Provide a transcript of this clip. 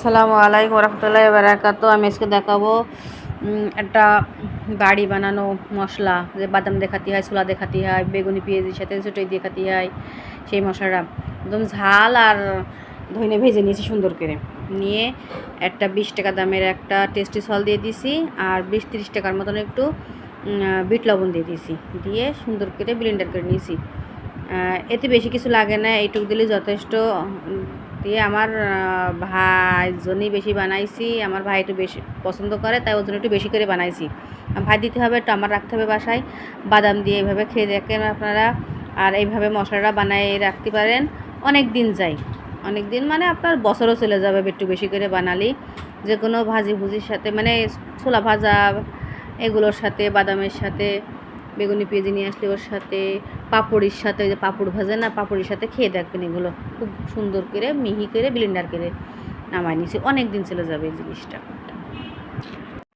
আসসালামু আলাইকুম রহমতুল্লাহ বারাকাতু। আমি আজকে দেখাবো একটা বাড়ি বানানো মশলা, যে বাদাম দেখাতে হয়, ছোলা দেখাতে হয়, বেগুনি পেঁয়াজের সাথে ছোটোই দেখাতে হয়, সেই মশলাটা। একদম ঝাল আর ধনে ভেজে নিয়েছি সুন্দর করে। নিয়ে একটা বিশ টাকা দামের একটা টেস্টি সল দিয়ে দিছি, আর বিশ তিরিশ টাকার মতন একটু বিট লবণ দিয়ে দিয়েছি দিয়ে সুন্দর করে ব্লেন্ডার করে নিয়েছি। এতে বেশি কিছু লাগে না এইটুকু দিলে যথেষ্ট। দিয়ে আমার আহ, ভাই জন্যই বেশি বানাইছি আমার ভাই একটু বেশি পছন্দ করে তাই ওর জন্য একটু বেশি করে বানাইছি। ভাই দিতে হবে একটু আমার রাখতে হবে বাসায় বাদাম দিয়ে এইভাবে খেয়ে দেখেন আপনারা। আর এইভাবে মশলাটা বানাই রাখতে পারেন অনেক দিন যায়। অনেক দিন মানে আপনার বছরও চলে যাবে একটু বেশি করে বানালি। যে কোনো ভাজি ভুজির সাথে মানে ছোলা ভাজা এগুলোর সাথে বাদামের সাথে বেগুনি পেঁয়াজি নিয়ে আসলে ওর সাথে পাপড়ির সাথে, ওই যে পাপড় ভাজে না, পাপড়ির সাথে খেয়ে দেখবেন এগুলো। খুব সুন্দর করে, মিহি করে ব্লেন্ডার করে নামায় নিয়েছি অনেক দিন চলে যাবে এই জিনিসটা।